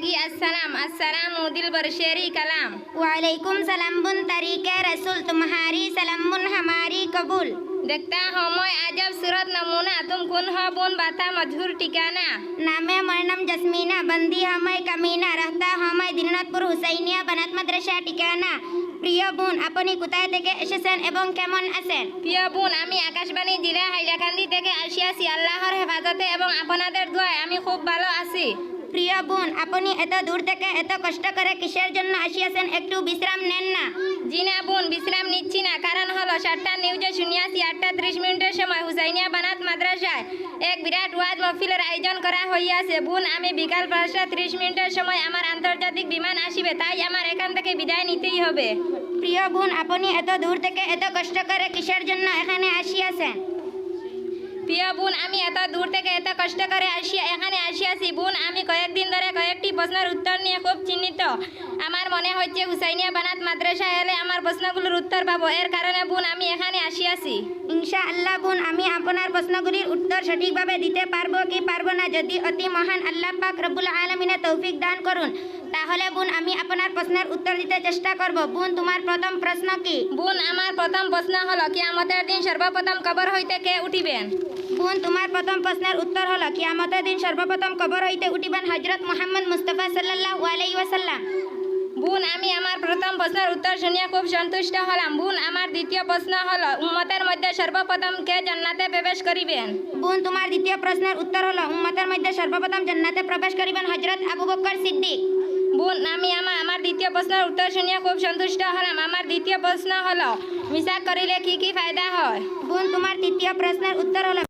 लगी अस्सलाम अस्सलाम दिल बरशेरी कलाम वालेकुम सलाम बुन तरीके रसूल तुम्हारी सलाम बुन हमारी कबूल देखता हूँ मैं अजब सूरत नमूना तुम कौन हो बुन बाता मधुर ठिकाना नामे मरनम जस्मीना बंदी हमें कमीना रहता हमें দিনাজপুর হুসাইনিয়া বানাত মাদ্রাসা ঠিকানা। প্রিয় বোন আপনি কোথায় থেকে এসেছেন এবং কেমন আছেন? প্রিয় বোন আমি আকাশবাণী জেলা হাইলাকান্দি থেকে আসিয়াছি আল্লাহর হেফাজতে এবং আপনাদের দোয়ায় আমি খুব ভালো আছি। প্রিয় বোন আপনি এত দূর থেকে এত কষ্ট করে কিসের জন্য আসিয়াছেন একটু বিশ্রাম নেন না। জি না বোন বিশ্রাম নিচ্ছি না। কারণ হলো সাতটা নিউজে শুনিয়াছি আটটা ত্রিশ মিনিটের সময় হুসাইনিয়া বানাত মাদ্রাসায়। এক বিরাট ওয়াজ মহফিলের আয়োজন হইয়াছে বোন, আমি বিকাল পাঁচটা ত্রিশ মিনিটের সময় আমার আন্তর্জাতিক বিমান আসিবে, তাই আমার এখান থেকে বিদায় নিতেই হবে। প্রিয় বোন, আপনি এত দূর থেকে এত কষ্ট করে কিসের জন্য এখানে আসিয়াছেন? প্রিয় বোন, আমি এত দূর থেকে এত কষ্ট করে আসিয়া এখানে আসিয়াছি। বোন, আমি কয়েকদিন ধরে কয়েকটি প্রশ্নের উত্তর নিয়ে খুব চিহ্নিত আমার মনে হচ্ছে হুসাইনিয়া বানাত মাদ্রাসা এলে আমার প্রশ্নগুলোর উত্তর পাবো। এর কারণে বোন, আমি এখানে আসিয়াছি ইনশা আল্লাহ বোন, আমি আপনার প্রশ্নগুলির উত্তর সঠিকভাবে দিতে পারব কি পারব না, যদি অতি মহান আল্লাহ পাক রব্বুল আলমিনে তৌফিক দান করুন। তাহলে বোন আমি আপনার প্রশ্নের উত্তর দিতে চেষ্টা করব। বোন তোমার প্রথম প্রশ্ন কি? বোন আমার প্রথম প্রশ্ন হলো কিয়ামতের দিন সর্বপ্রথম কবর হইতে কে উঠিবেন? বোন তোমার প্রথম প্রশ্নের উত্তর হলো কিয়ামতের দিন সর্বপ্রথম কবর হইতে উঠিবেন হজরত মোহাম্মদ মুস্তফা সাল্লাল্লাহু আলাইহি ওয়াসাল্লাম। বোন আমি আমার প্রথম প্রশ্নের উত্তর শুনিয়া খুব সন্তুষ্ট হলাম। বোন আমার দ্বিতীয় প্রশ্ন হলো উম্মতের মধ্যে সর্বপ্রথম কে জান্নাতে প্রবেশ করিবেন? বোন তোমার দ্বিতীয় প্রশ্নের উত্তর হলো উম্মতের মধ্যে সর্বপ্রথম জান্নাতে প্রবেশ করিবেন হজরত আবু বকর সিদ্দিক। বোন, আমি আমা আমার দ্বিতীয় প্রশ্নের উত্তর শুনিয়া খুব সন্তুষ্ট হলাম। আমার দ্বিতীয় প্রশ্ন হলো মিশা করিলে কি কি ফায়দা হয়? বোন তোমার তৃতীয় প্রশ্নের উত্তর হলো